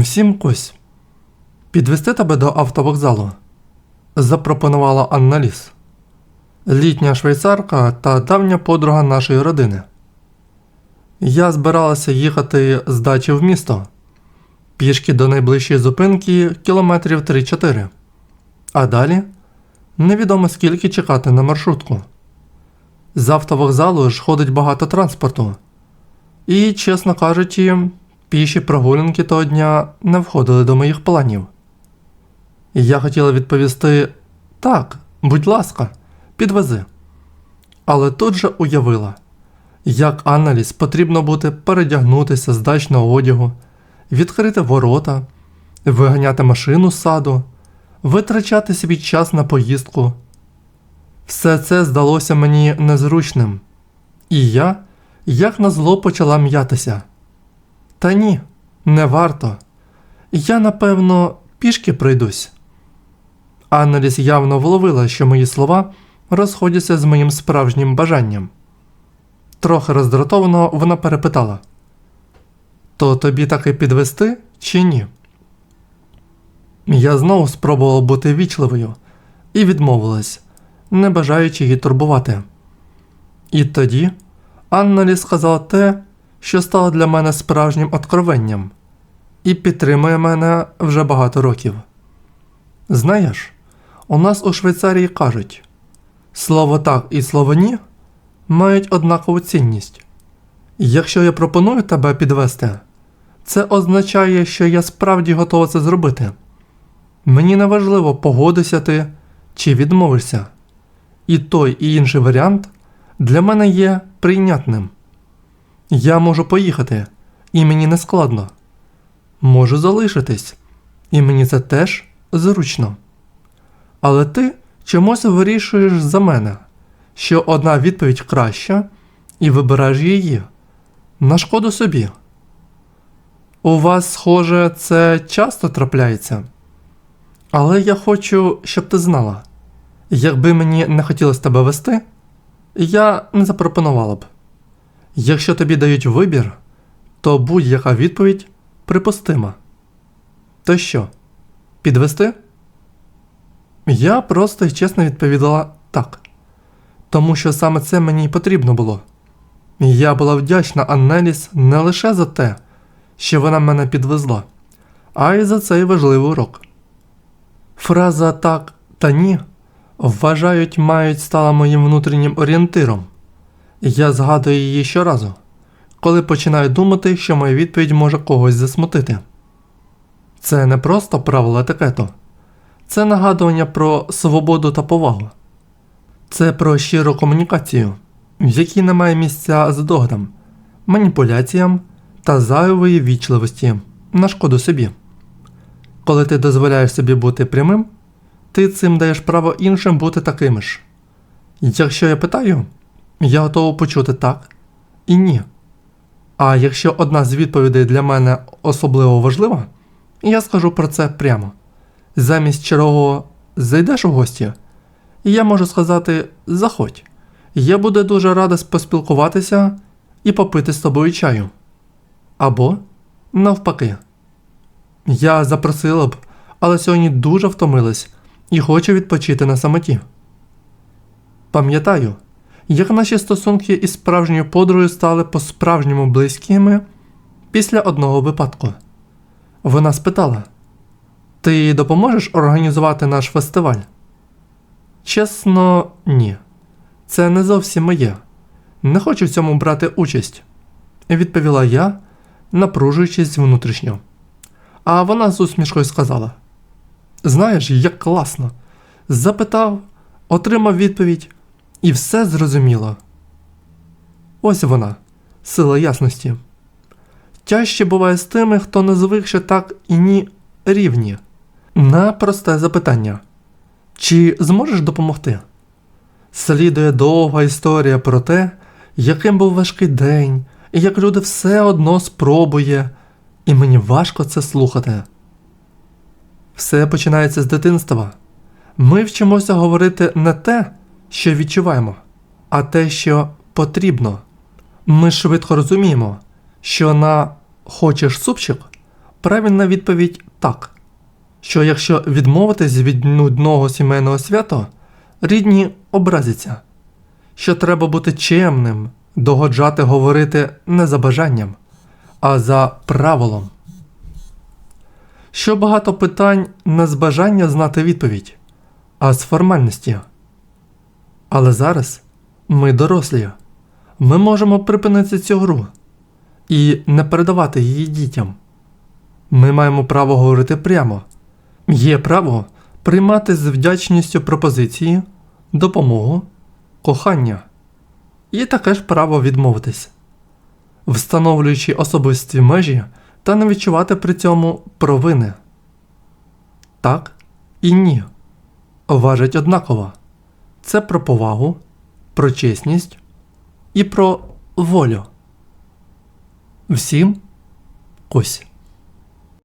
Всім кось. Підвести тебе до автовокзалу. Запропонувала Анна Ліс. Літня швейцарка та давня подруга нашої родини. Я збиралася їхати з дачі в місто. Пішки до найближчої зупинки кілометрів 3-4. А далі невідомо скільки чекати на маршрутку. З автовокзалу ж ходить багато транспорту. І, чесно кажучи, піші прогулянки того дня не входили до моїх планів. Я хотіла відповісти так, будь ласка, підвези. Але тут же уявила, як Анналіс потрібно буде передягнутися з дачного одягу, відкрити ворота, виганяти машину з саду, витрачати свій час на поїздку. Все це здалося мені незручним, і я, як назло, почала м'ятися. Та ні, не варто. Я, напевно, пішки пройдусь. Анналіс явно вловила, що мої слова розходяться з моїм справжнім бажанням. Трохи роздратовано вона перепитала: То тобі таки підвести чи ні? Я знову спробувала бути вічливою і відмовилась, не бажаючи її турбувати. І тоді Анналі сказала те, що стало для мене справжнім откровенням, і підтримує мене вже багато років. Знаєш, у нас у Швейцарії кажуть слово так і слово ні мають однакову цінність. Якщо я пропоную тебе підвести, це означає, що я справді готова це зробити. Мені не важливо, погодишся ти чи відмовишся. І той, і інший варіант для мене є прийнятним. Я можу поїхати, і мені не складно. Можу залишитись, і мені це теж зручно. Але ти чомусь вирішуєш за мене, що одна відповідь краща, і вибираєш її на шкоду собі. У вас, схоже, це часто трапляється. Але я хочу, щоб ти знала, якби мені не хотілося тебе вести, я не запропонувала б. Якщо тобі дають вибір, то будь-яка відповідь припустима. То що, підвести? Я просто і чесно відповідала так, тому що саме це мені й потрібно було. Я була вдячна Аннеліс не лише за те, що вона мене підвезла, а й за цей важливий урок. Фраза так та ні вважають, мають стала моїм внутрішнім орієнтиром. Я згадую її щоразу, коли починаю думати, що моя відповідь може когось засмутити. Це не просто правило етикету, це нагадування про свободу та повагу. Це про щиру комунікацію, в якій немає місця здогадам, маніпуляціям та зайвої вічливості на шкоду собі. Коли ти дозволяєш собі бути прямим, ти цим даєш право іншим бути такими ж. Якщо я питаю, я готовий почути так і ні. А якщо одна з відповідей для мене особливо важлива, я скажу про це прямо. Замість чергового зайдеш у гості, я можу сказати заходь. Я буду дуже рада поспілкуватися і попити з тобою чаю. Або навпаки. Я запросила б, але сьогодні дуже втомилась і хочу відпочити на самоті. Пам'ятаю, як наші стосунки із справжньою подругою стали по-справжньому близькими після одного випадку. Вона спитала: Ти допоможеш організувати наш фестиваль? Чесно, ні. Це не зовсім моє. Не хочу в цьому брати участь, відповіла я, напружуючись внутрішньо. А вона з усмішкою сказала: Знаєш, як класно. Запитав, отримав відповідь, і все зрозуміло. Ось вона, сила ясності. Тяжче буває з тими, хто не звик ще так і ні рівні. На просте запитання: Чи зможеш допомогти? Слідує довга історія про те, яким був важкий день, і як люди все одно спробує, і мені важко це слухати. Все починається з дитинства. Ми вчимося говорити не те, що відчуваємо, а те, що потрібно. Ми швидко розуміємо, що на хочеш супчик правильна відповідь так. Що якщо відмовитись від нудного сімейного свята, рідні образяться, що треба бути чемним, догоджати говорити не за бажанням, а за правилом. Що багато питань не з бажання знати відповідь, а з формальності. Але зараз ми дорослі. Ми можемо припинити цю гру і не передавати її дітям. Ми маємо право говорити прямо. Є право приймати з вдячністю пропозиції, допомогу, кохання. І таке ж право відмовитись, встановлюючи особисті межі та не відчувати при цьому провини. Так і ні. Важить однаково. Це про повагу, про чесність і про волю. Всім ось.